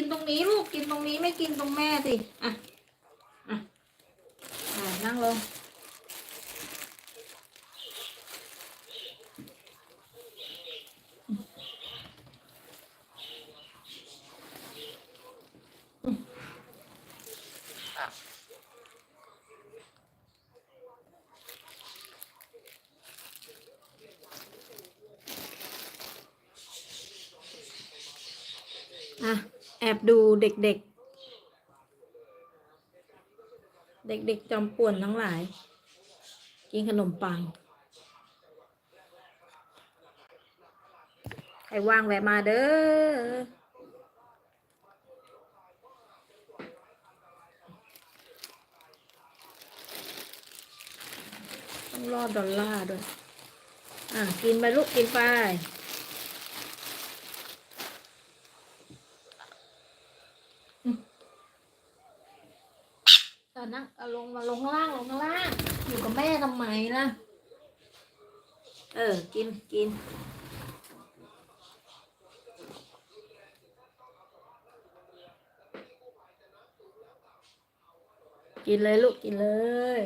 กินตรงนี้ลูกกินตรงนี้ไม่กินตรงแม่สิอะอะอะนั่งลง อะ แอบดูเด็กๆ เด็กๆจอมป่วนทั้งหลาย กินขนมปัง ใครว่างแวะมาเด้อ ต้องรอดดอลลาร์ด้วย อะ กินไปลูกกินไป อนั่งเอาลงมาลงล่างลงล่าง อยู่กับแม่ทำไมล่ะ เออ กินกิน กินเลยลูกกินเลย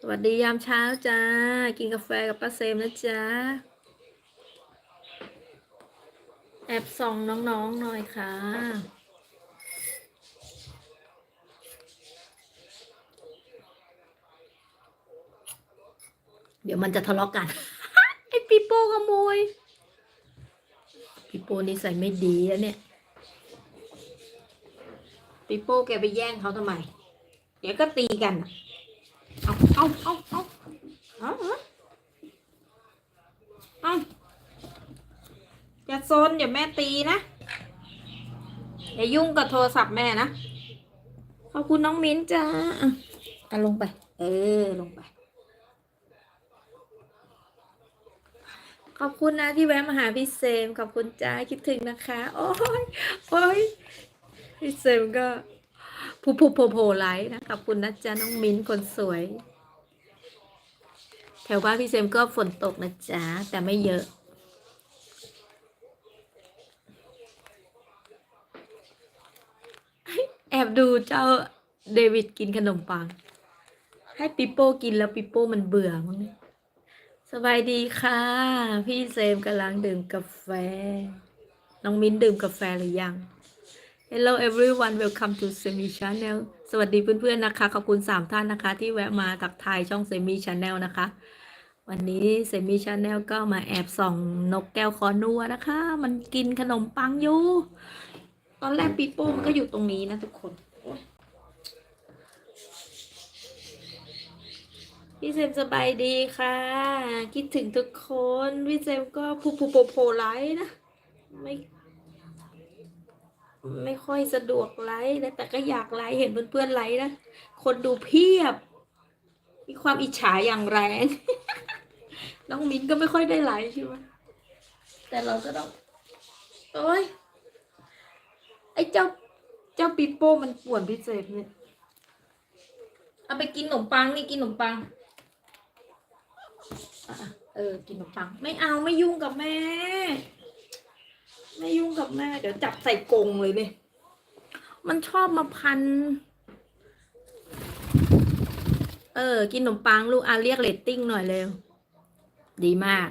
สวัสดียามเช้าจ้า กินกาแฟกับป้าเซมนะจ๊ะแอบส่องน้องๆหน่อยค่ะ เดี๋ยวมันจะทะเลาะกัน ไอ้ปีโป้ขโมยปีโป้นิสัยไม่ดีแล้วเนี่ยปีโป้แกไปแย่งเขาทำไม เดี๋ยวก็ตีกันอะเอาเอาเอาเอาเอาเอาอย่าโซนอย่าแม่ตีนะอย่ายุ่งกับโทรศัพท์แม่นะ ขอบคุณน้องมิ้นจ้าอะอะลงไป เออ ลงไป ขอบคุณนะที่แวะมาหาพี่เซม ขอบคุณจ้าคิดถึงนะคะ โอ้ยโอ้ยพี่เซมก็ผู้ผู้โผล่โผไลท์นะขอบคุณนะจ๊ะน้องมิ้นคนสวย แถวบ้านพี่เซมก็ฝนตกนะจ๊ะแต่ไม่เยอะแอบดูเจ้าเดวิดกินขนมปัง ให้ปิโป้กินแล้วปิโป้มันเบื่อมั้งเนี่ย บายดีค่ะ พี่เซมกำลังดื่มกาแฟ น้องมิ้นดื่มกาแฟหรือยัง Hello everyone welcome to Semi Channel สวัสดีเพื่อนๆนะคะ ขอบคุณสามท่านนะคะ ที่แวะมาตักทายช่อง Semi Channel นะคะ วันนี้ Semi Channel ก็มาแอบส่องนกแก้วคอนัวนะคะ มันกินขนมปังอยู่ ตอนแรกปีโป้มันก็อยู่ตรงนี้นะทุกคน พี่เซมสบายดีค่ะ คิดถึงทุกคน พี่เซมก็ผูผูโผโผไลฟ์นะ ไม่ ไม่ค่อยสะดวกไลฟ์นะแต่ก็อยากไลฟ์เห็นเพื่อนๆไลฟ์นะ คนดูเพียบ มีความอิจฉาอย่างแรง น้องมิ้นก็ไม่ค่อยได้ไลฟ์ใช่ไหมแต่เราก็ต้อง โอ้ยไอ้เจ้า เจ้าปีโป้มันป่วนพิเศษเนี่ย เอาไปกินขนมปังนี่กินขนมปัง เออ กินขนมปัง ไม่เอาไม่ยุ่งกับแม่ ไม่ยุ่งกับแม่ เดี๋ยวจับใส่กรงเลยเนี่ยมันชอบมาพัน เออ กินขนมปังลูกอาเรียกเรตติ้งหน่อยเร็ว ดีมาก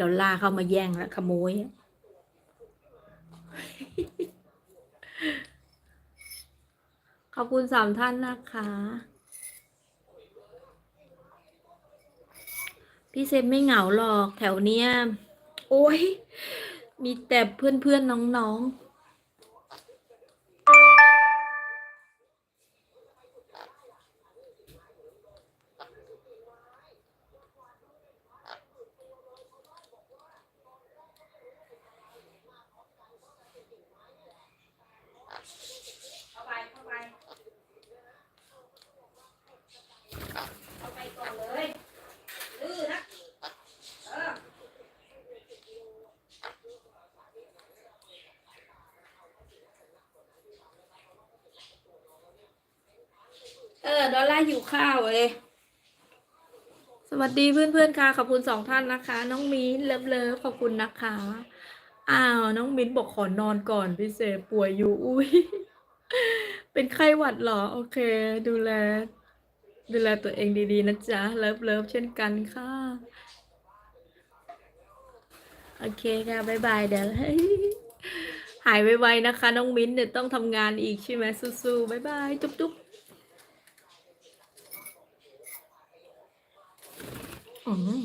ดอลลาร์เข้ามาแย่งแล้วขโมย ขอบคุณสามท่านนะคะ พี่เซมไม่เหงาหรอกแถวเนี้ย โอ้ย มีแต่เพื่อนเพื่อนๆน้องๆเข้าไปเข้าไปเข้าไปก่อนเลยดื้อนะเออ เออ ดอลลาร์หิวข้าวเลย สวัสดีเพื่อนๆค่ะ ขอบคุณสองท่านนะคะ น้องมิ้นเลิฟเลิฟขอบคุณนะคะ อ้าว น้องมิ้นบอกขอนอนก่อนพี่เสกป่วยอยู่ อุ้ย เป็นไข้หวัดเหรอ โอเค ดูแล ดูแลตัวเองดีๆนะจ๊ะ เลิฟเลิฟเช่นกันค่ะ โอเคค่ะ บ๊ายบายเดี๋ยวหายไวๆนะคะ น้องมิ้นเดี๋ยต้องทำงานอีกใช่ไหมสู้ๆบ๊ายบายจุ๊บๆ อืม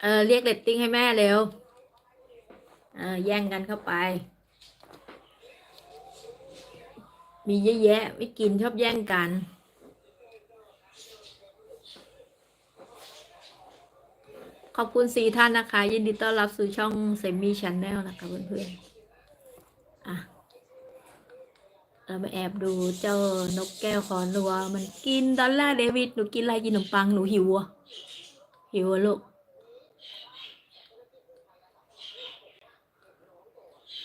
เออเรียกเรตติ้งให้แม่เร็ว เออแย่งกันเข้าไป มีเยอะแยะ ไม่กินชอบแย่งกัน ขอบคุณสี่ท่านนะคะ ยินดีต้อนรับสู่ช่องเซมี่ช n แนลนะคะเพื่อนๆ อะ เรามาแอบดูเจ้านกแก้วขอนัว มันกินดอลลาร์เดวิดหนูกินอะไรกินขนมปังหนูหิวอะหิวอะลูก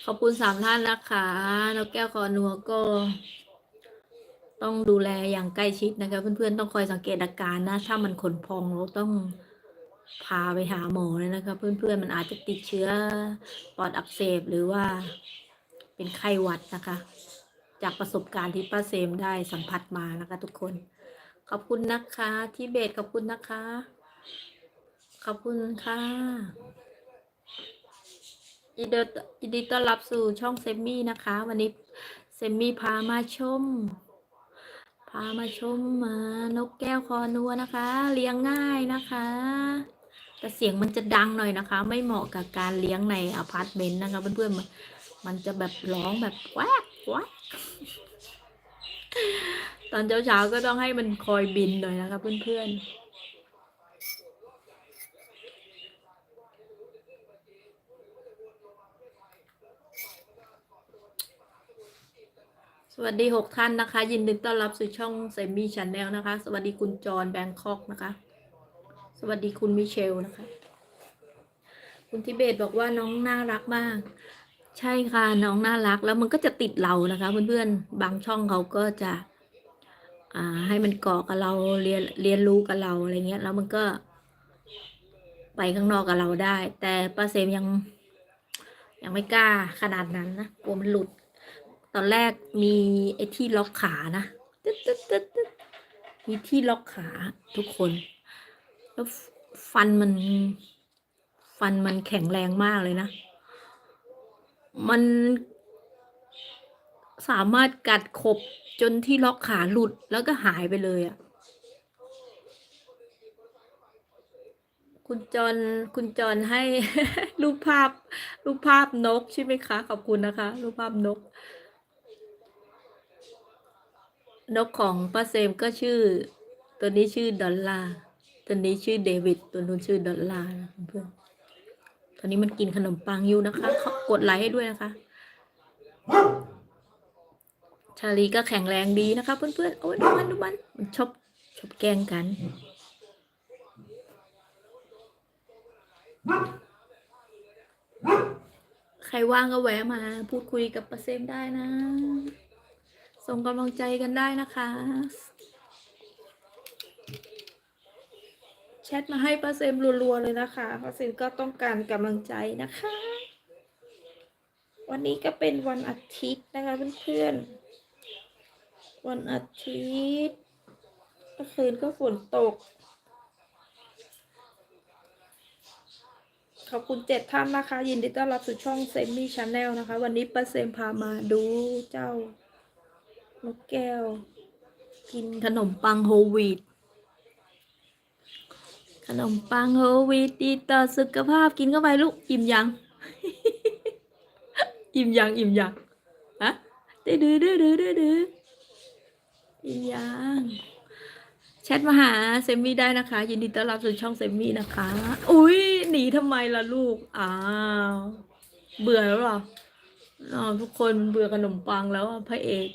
ขอบคุณสามท่านนะคะนกแก้วคอนัวก็ ต้องดูแลอย่างใกล้ชิดนะคะเพื่อนๆต้องคอยสังเกตอาการนะ ถ้ามันขนพองเราต้องพาไปหาหมอเลยนะคะเพื่อนๆมันอาจจะติดเชื้อปอดอักเสบหรือว่าเป็นไข้หวัดนะคะ จากประสบการณ์ที่ป้าเซมได้สัมผัสมานะคะทุกคน ขอบคุณนะคะที่เบสขอบคุณนะคะ ขอบคุณค่ะยินดีดต้อนรับสู่ช่องเซมมี่นะคะ วันนี้เซมมี่พามาชม พามาชมมานกแก้วคอนัวนะคะ เลี้ยงง่ายนะคะ แต่เสียงมันจะดังหน่อยนะคะ ไม่เหมาะกับการเลี้ยงในอพาร์ตเมนต์นะคะเพื่อนๆมันมันจะแบบร้องแบบแวก วกตอนเช้าๆก็ต้องให้มันคอยบินหน่อยนะคะเพื่อนๆสวัสดีหกท่านนะคะ ยินดีต้อนรับสู่ช่องเซมี่ช n แนลนะคะ สวัสดีคุณจอห์นแบงคอกนะคะ สวัสดีคุณมิเชลนะคะ คุณทิเบตบอกว่าน้องน่ารักมาก ใช่ค่ะน้องน่ารักแล้วมันก็จะติดเรานะคะ เพื่อนๆบางช่องเขาก็จะอ่าให้มันเกาะกับเราเรียนเรียนรู้กับเราอะไรเงี้ยแล้วมันก็ ไปข้างนอกกับเราได้ แต่ป้าเซมยัง ยังไม่กล้าขนาดนั้นนะกลัวมันหลุด ตอนแรกมีไอ้ที่ล็อกขานะตึ๊ดตึ๊ดตึ๊ดตึ๊ดมีที่ล็อกขาทุกคน แล้วฟันมัน ฟันมันแข็งแรงมากเลยนะ มันสามารถกัดขบจนที่ล็อกขาหลุดแล้วก็หายไปเลยอะ่ะ คุณจอนคุณจอนให้ รูปภาพ รูปภาพนกใช่ไหมคะ ขอบคุณนะคะ รูปภาพนก นกของป้าเซมก็ชื่อ ตัวนี้ชื่อดอลลาร์ตัวนี้ชื่อเดวิด ตัวนู้นชื่อดอลลาร์เพื่อนตอนนี้มันกินขนมปังอยู่นะคะขอ กดไลค์ให้ด้วยนะคะ ชาลีก็แข็งแรงดีนะคะ เพื่อนๆ โอ้ยดูมันดูมันมันชอบชอบแกล้งกัน ใครว่างก็แวะมา พูดคุยกับป้าเซมได้นะ ส่งกำลังใจกันได้นะคะ แชทมาให้ป้าเซมรัวๆเลยนะคะป้าเซมก็ต้องการกำลังใจนะคะ วันนี้ก็เป็นวันอาทิตย์นะคะเพื่อนๆ วันอาทิตย์เมื่อคืนก็ฝนตก ขอบคุณเจ็ดท่านนะคะ ยินดีต้อนรับสู่ช่องเซมมี่ชาแนลนะคะ วันนี้ป้าเซมพามาดูเจ้านกแก้ว กินขนมปังโฮวีตขนมปังโฮวีตดีต่อสุขภาพกินเข้าไปลูกอิ่มยัง อิ่มยังอิ่มยังฮะดื้อดื้อดื้อดื้อดื้อดอิ่มยังแชทมาหาเซมี่ได้นะคะ ยินดีต้อนรับสู่ช่องเซมี่นะคะ อุ้ยหนีทำไมล่ะลูกอ้าวเบื่อแล้วหรออ๋อทุกคนเบื่อขนมปังแล้วอะพระเอก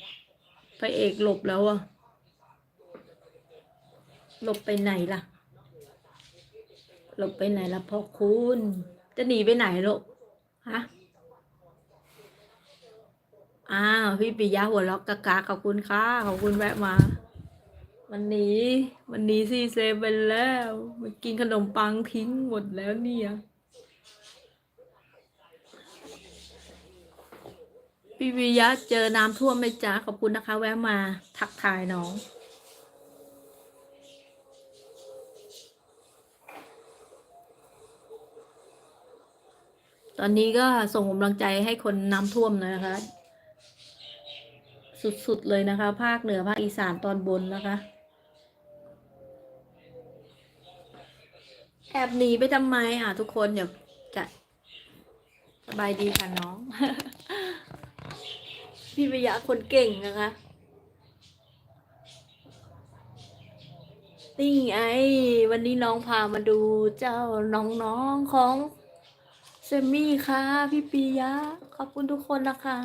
พระเอกหลบแล้วอะหลบไปไหนล่ะ หลบไปไหนล่ะพ่อคุณ จะหนีไปไหนลูกฮะ อ้าวพี่ปิยะหัวล็อกกะกาขอบคุณค่ะขอบคุณแวะมา วันนี้วันนี้ซีเซไปแล้วมากินขนมปังทิ้งหมดแล้วเนี่ยพี่วิยะเจอน้ำท่วมไหมจ๊ะขอบคุณนะคะ แวะมาทักทายน้องตอนนี้ก็ส่งกำลังใจให้คนน้ำท่วมนะคะ สุดๆเลยนะคะ ภาคเหนือภาคอีสานตอนบนนะคะ แอบหนีไปทำไมอะ ทุกคนเดี๋ยวจะสบายดีค่ะน้อง พี่วิยะคนเก่งนะคะนี่ไงวันนี้น้องพามาดูเจ้าน้องๆของเซมี่ค่ะ พี่ปียะ ขอบคุณทุกคนนะคะ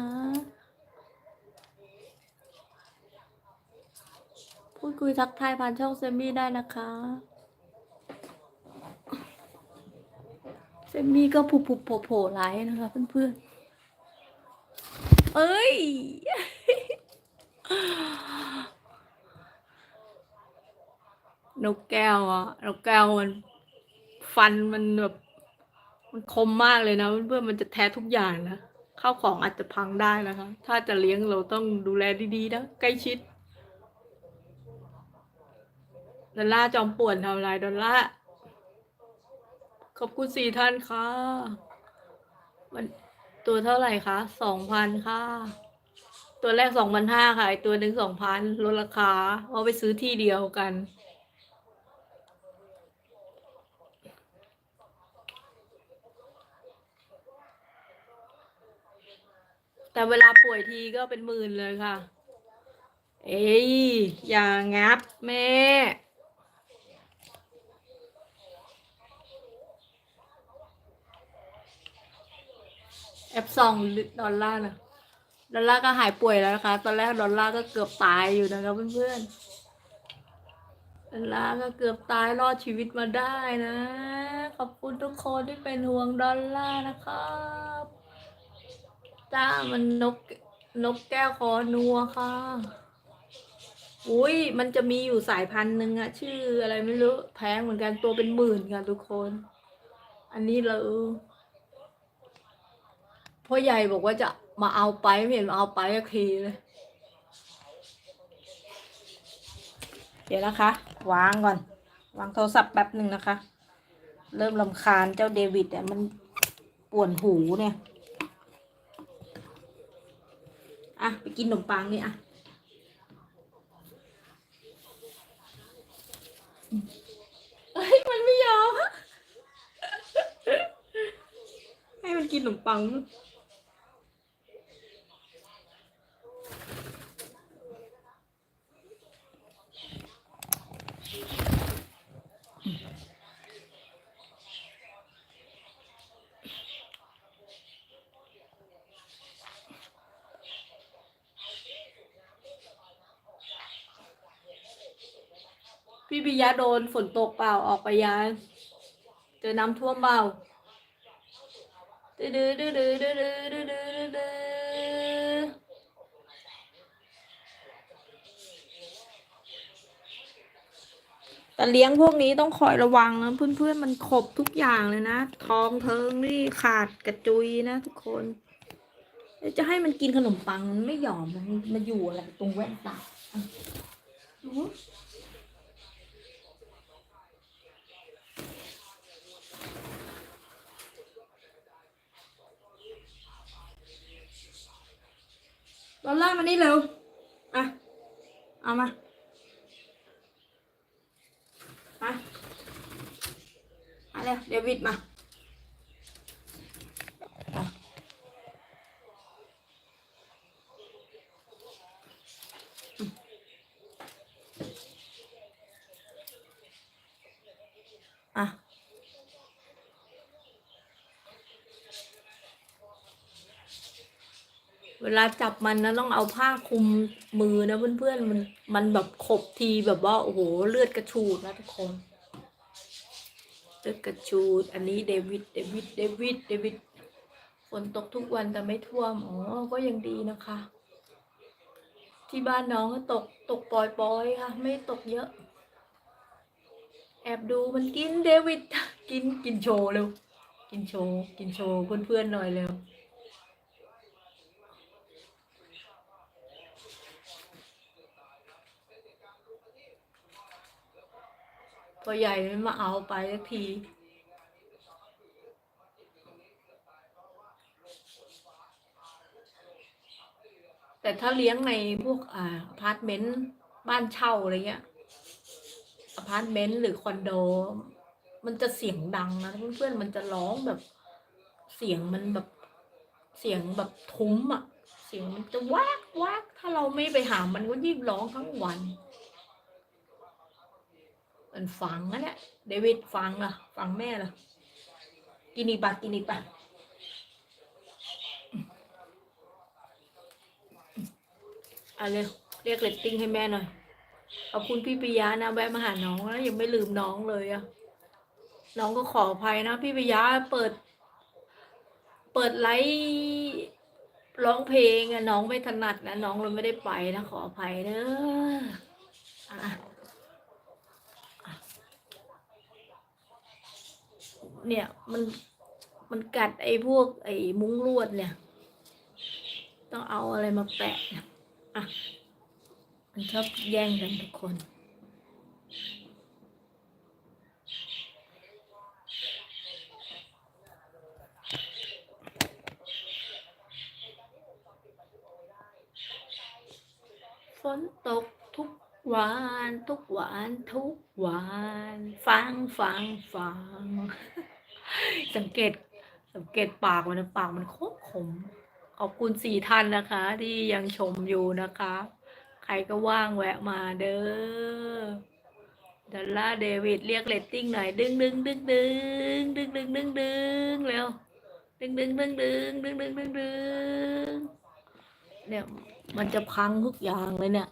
พูดคุยทักทายผ่านช่องเซมี่ได้นะคะเซมี่ก็ผุผุโผล่โผล่ไลฟ์นะคะเพื่อนๆ เอ้ย นกแก้วอะนกแก้วมัน ฟันมันแบบ มันคมมากเลยนะเพื่อนๆมันจะแท้ทุกอย่างนะข้าวของอาจจะพังได้นะคะ ถ้าจะเลี้ยงเราต้องดูแลดีๆนะ ใกล้ชิด ดอลล่าร์จอมป่วนทำลายดอลล่าร์ขอบคุณสี่ท่านค่ะมันตัวเท่าไหร่คะสองพันค่ะ ตัวแรกสองพันห้าค่ะตัวหนึ่งสองพันลดราคาเพราะไปซื้อที่เดียวกัน แต่เวลาป่วยทีก็เป็นหมื่นเลยค่ะ เอ้ยอย่างงับแม่ ปซองดอลลาร์นะดอลลาร์ก็หายป่วยแล้วนะคะ ตอนแรกดอลลาร์ก็เกือบตายอยู่นะคะเพื่อนๆดอลลาร์ก็เกือบตายรอดชีวิตมาได้นะ ขอบคุณทุกคนที่เป็นห่วงดอลลาร์นะครับจ้ามันนกนกแก้วคอนัวค่ะอุ้ยมันจะมีอยู่สายพันธุ์หนึ่งอะชื่ออะไรไม่รู้แพงเหมือนกันตัวเป็นหมื่นค่ะทุกคน อันนี้เรา พ่อใหญ่บอกว่าจะมาเอาไปไม่เห็นมาเอาไปสักทีเลย เดี๋ยวนะคะ วางก่อน วางโทรศัพท์แป๊บหนึ่งนะคะ เริ่มลำคาญเจ้าเดวิดเนี่ยมันป่วนหูเนี่ย อะ ไปกินขนมปังนี่อะเฮ้ยมันไม่ยอมให้มันกินขนมปัง พี่ปิยะโดนฝนตกเปล่าออกไปยังเจอน้ำท่วมเปล่าดื้อดื้อดื้อดื้อดื้อดื้อดื้อดื้อดื้อแต่เลี้ยงพวกนี้ต้องคอยระวังนะเพื่อนๆมันขบทุกอย่างเลยนะทองเทิงนี่ขาดกระจุยนะทุกคนจะให้มันกินขนมปังมันไม่ยอมมันมาอยู่อะไรตรงแว่นตาอะดู ดอ ล่างมานี่เร็ว อะ เอามา มา มาเร็ว เดวิดมาอะอืมอะ เว ลาจับมันนะต้องเอาผ้าคลุมมือนะเพื่อนๆมันมันแบบขบทีแบบว่าโอ้โหเลือดกระชูดนะทุกคนเลือดกระชูด อันนี้เดวิดเดวิดเดวิดเดวิดฝนตกทุกวันแต่ไม่ท่วมอ๋อก็ยังดีนะคะ ที่บ้านน้องก็ตกตกปล่อยๆค่ะ ไม่ตกเยอะ แอบดูมันกินเดวิดกินกินโชว์เร็วกินโชว์กินโชว์เพื่อนๆหน่อยเร็ว พอใหญ่ไม่มาเอาไปสักทีแต่ถ้าเลี้ยงในพวกอ่าอพาร์ตเมนต์บ้านเช่าอะไรเงี้ยอพาร์ตเมนต์หรือคอนโด มันจะเสียงดังนะเพื่อนๆมันจะร้องแบบเสียงมันแบบเสียงแบบทุ้มอะ เสียงมันจะแวกแวกถ้าเราไม่ไปหามันก็ยิ่งร้องทั้งวัน มันฟังนะเนี่ยเดวิดฟังล่ะฟังแม่ล่ะ กินอีกปะกินอีกปะอะเร็วเรียกเรตติ้งให้แม่หน่อยขอบคุณพี่ปิยะนะแวะมาหาน้องแล้วยังไม่ลืมน้องเลยอะน้องก็ขออภัยนะ พี่ปิยะเปิด เปิดไลฟ์ร้องเพลงอะน้องไม่ถนัดนะน้องเลยไม่ได้ไปนะขออภัยเด้ออะ เนี่ย มันมันกัดไอ้พวกไอ้มุ้งลวดเนี่ย ต้องเอาอะไรมาแปะเนี่ยอะมันชอบแย่งกันทุกคนฝนตกทุกวันทุกวันทุกวัน ฟังฟังฟัง สังเกตสังเกตปากมันปากมันโคตรขมขอบคุณสี่ท่านนะคะ ที่ยังชมอยู่นะคะ ใครก็ว่างแวะมาเด้อดัลล่าเดวิดเรียกเรตติ้งหน่อย ดึงดึงดึงดึงดึงดึงดึงดึงเร็วดึงดึงดึงดึงดึงดึงดึงดึงเนี่ยมันจะพังทุกอย่างเลยเนี่ย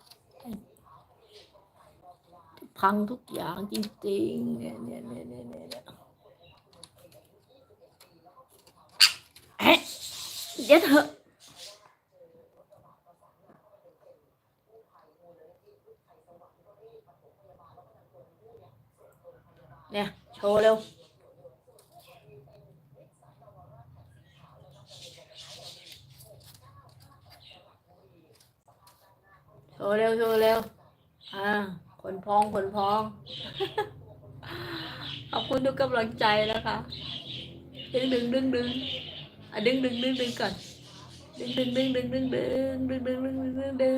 พังทุกอย่างจริงๆเนี่ยเนี่ยเนี่ยเนี่ย เนี่ยเนี่ยเอ๊ะเดี๋ยวเถอะเนี่ย โชว์เร็วโชว์เร็วโชว์เร็ว อ่าขนพองขนพอง ขอบคุณทุกกำลังใจนะคะ ดึงดึงดึงดึง อะดึงดึงดึงดึงก่อนดึงดึงดึงดึงดึงดึงดึงดึงดึงดึงดึงดึ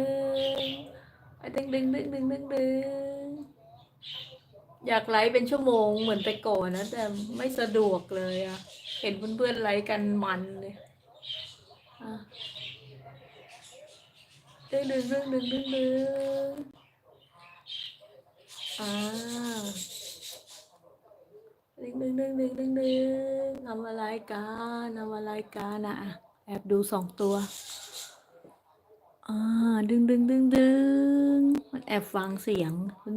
งอะดึงดึงดึงดึงดึงดึงอยากไลฟ์เป็นชั่วโมงเหมือนแต่ก่อนนะ แต่ไม่สะดวกเลยอะเห็นเพื่อนๆไลฟ์กันมันเลยอะดึงดึงดึงดึงดึงดึงอ่า ดึงดึงดึงดึงดึงดึงทำอะไรกันทำอะไรกันอะแอบดูสองตัวอ่าดึงดึงดึงดึงมันแอบฟังเสียง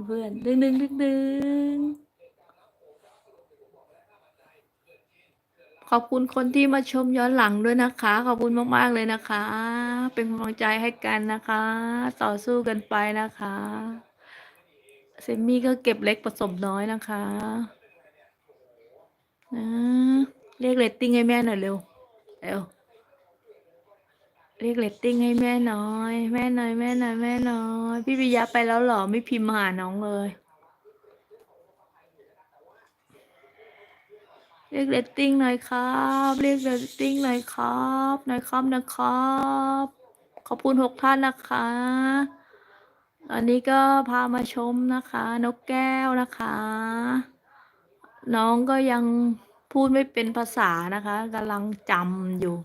เพื่อนๆดึงดึงดึงดึงขอบคุณคนที่มาชมย้อนหลังด้วยนะคะ ขอบคุณมากๆเลยนะคะ เป็นกำลังใจให้กันนะคะ ต่อสู้กันไปนะคะ เซมมี่ก็เก็บเล็กผสมน้อยนะคะ นะเรียกเรตติ้งให้แม่หน่อยเร็ว เร็ว เรียกเรตติ้งให้แม่น่อย แม่น่อยแม่น่อยแม่น่อย พี่ปิยะไปแล้วหรอ ไม่พิมพ์มาหาน้องเลย เรียกเรตติ้งหน่อยครับ เรียกเรตติ้งหน่อยครับหน่อยครับนะครับ ขอบคุณหกท่านนะคะอันนี้ก็พามาชมนะคะ นกแก้วนะคะ น้องก็ยังพูดไม่เป็นภาษานะคะกำลังจำอยู่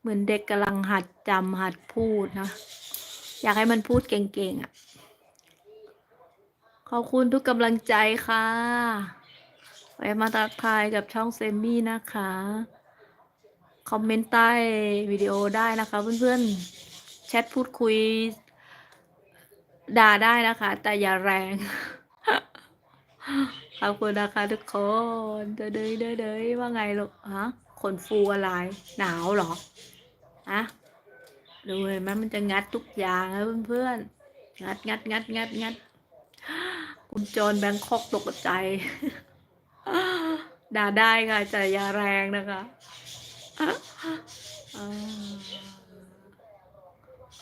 เหมือนเด็กกำลังหัดจำหัดพูดนะ อยากให้มันพูดเก่งๆอะ ขอบคุณทุกกำลังใจค่ะไปมาทักทายกับช่องเซมมี่นะคะ คอมเมนต์ใต้วิดีโอได้นะคะ เพื่อนๆ แชทพูดคุย ด่าได้นะคะ แต่อย่าแรง ขอบคุณนะคะทุกคนเดยเดยเดยเดยว่าไงลูกฮะขนฟูอะไร หนาวเหรอฮะดูเห็นไหมมันจะงัดทุกอย่างนะเพื่อนๆงัดงัดงัดงัดงัดคุณจรแบงคอกตกใจ ด่าได้ค่ะแต่ยาแรงนะคะ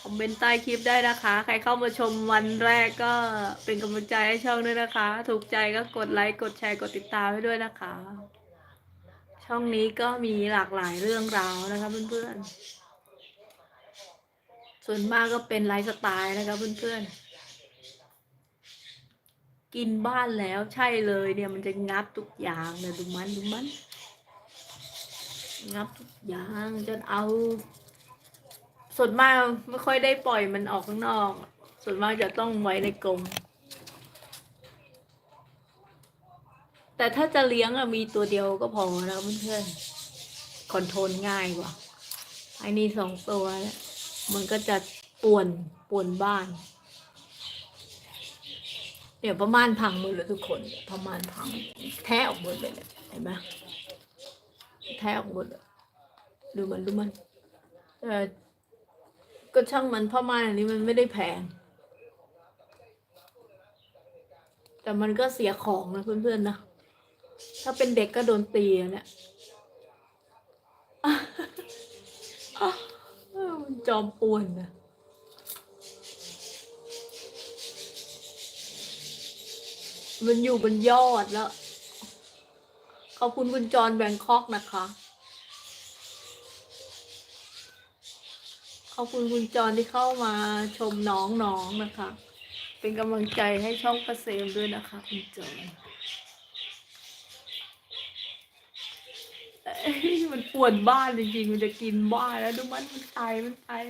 อ่าคอมเมนต์ใต้คลิปได้นะคะ ใครเข้ามาชมวันแรกก็เป็นกำลังใจให้ช่องด้วยนะคะ ถูกใจก็กดไลค์ กดแชร์ กดติดตามให้ด้วยนะคะ ช่องนี้ก็มีหลากหลายเรื่องราวนะคะเพื่อนๆ ส่วนมากก็เป็นไลฟ์สไตล์นะคะเพื่อนๆ กินบ้านแล้วใช่เลยเนี่ยมันจะงับทุกอย่างเนี่ยดูมันดูมัน งับทุกอย่างจนเอา ส่วนมากไม่ค่อยได้ปล่อยมันออกข้างนอก ส่วนมากจะต้องไว้ในกรงแต่ถ้าจะเลี้ยงอะมีตัวเดียวก็พอนะเพื่อนๆคอนโทรลง่ายกว่าไอ้นี่สองตัวแล้วมันก็จะป่วนป่วนบ้าน เดี๋ยวประมาณพังหมดเลยทุกคน ประมาณพัง แท้ออกหมดเลยเห็นไหมแท้ออกหมดดูมันดูมันเออ ก็ช่างมันผ้าม่านอันนี้มันไม่ได้แพง แต่มันก็เสียของนะเพื่อนๆนะ ถ้าเป็นเด็กก็โดนตีอะเนี่ยมันจอมป่วนนะมันอยู่บนยอดแล้ว ขอบคุณคุณจรแบงคอกนะคะ อบคุณคุณจรที่เข้ามาชมน้องๆนนะคะ เป็นกำลังใจให้ช่องประเซมด้วยนะคะ คุณจรเอ้ยมันป่วนบ้านจริงๆ มันจะกินบ้านแล้วดูมันมันตายมันตาย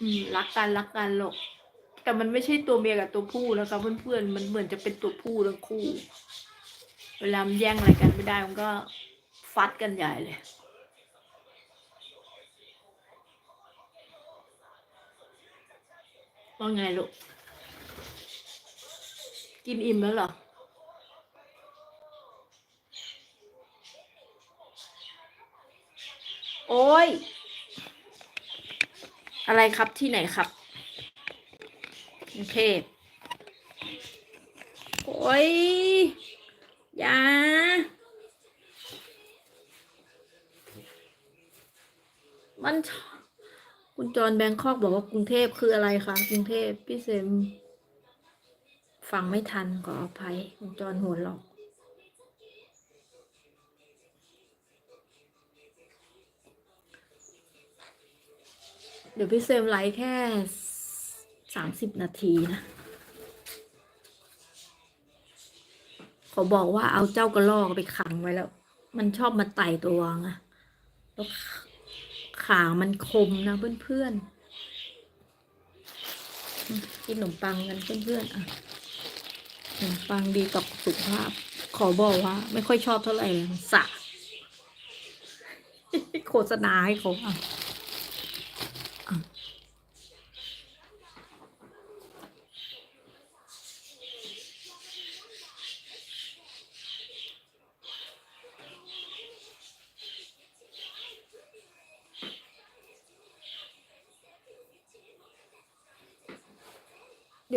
อืมรักกันรักกันหรอก แต่มันไม่ใช่ตัวเมียกับตัวผู้แล้วครับเพื่อนๆ มันเหมือนจะเป็นตัวผู้ทั้งคู่ เวลามันแย่งอะไรกันไม่ได้มันก็ฟัดกันใหญ่เลย ว่าไงลูก กินอิ่มแล้วเหรอ โอ้ย อะไรครับที่ไหนครับกรุงเทพโอ้ยอยามันชอบ คุณจรแบงคอกบอกว่ากรุงเทพคืออะไรคะกรุงเทพพี่เซมฟังไม่ทันขออภัยคุณจรหัวหลอกเดี๋ยวพี่เซมไลฟ์แค่สามสิบนาทีนะขาบอกว่าเอาเจ้ากระรอกไปขังไว้แล้ว มันชอบมาไต่ตัวไงแล้ว ขามันคมนะเพื่อนๆอืมกินขนมปังกันเพื่อนๆอะขนมปังดีกับสุขภาพ ขอบอกว่า ไม่ค่อยชอบเท่าไหร่เลยมันสะโฆษณาให้เขาอะ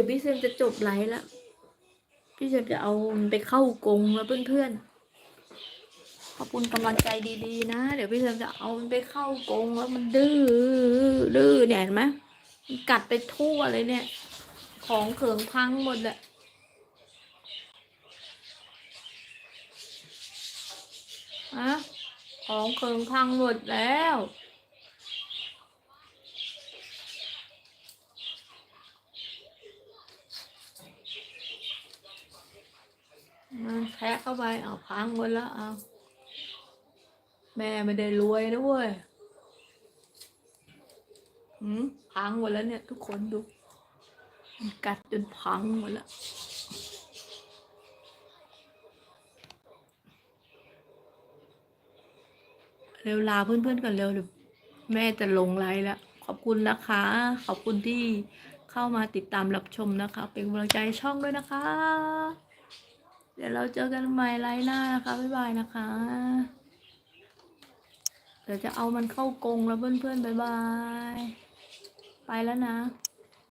ดี๋ยวพี่เซมจะจบไลฟ์แล้วพี่เซมจะเอามันไปเข้ากรงแล้วเพื่อนๆขอบคุณกำลังใจดีๆ นะ เดี๋ยวพี่เซมจะเอาไปเข้ากรงแล้วมันดื้อดื้อเนี่ยเห็นไหมมันกัดไปทั่วเลยเนี่ย ของเขิงพังหมดแหละอะของเขิงพังหมดแล้ว มันแทะเข้าไปเอาพังหมดแล้วเอาแม่ไม่ได้รวยนะเว้ยหืมพังหมดแล้วเนี่ย ทุกคนดูกัดจนพังหมดแล้วเร็วลาเพื่อนๆกันเร็วเดี๋ยวแม่จะลงไลน์แล้ว ขอบคุณนะคะ ขอบคุณที่เข้ามาติดตามรับชมนะคะ เป็นกำลังใจช่องด้วยนะคะ เดี๋ยวเราเจอกันใหม่ไลน์หน้านะคะ บ๊ายบายนะคะ เดี๋ยวจะเอามันเข้ากรงแล้วเพื่อนๆ บ๊ายบาย ไปแล้วนะ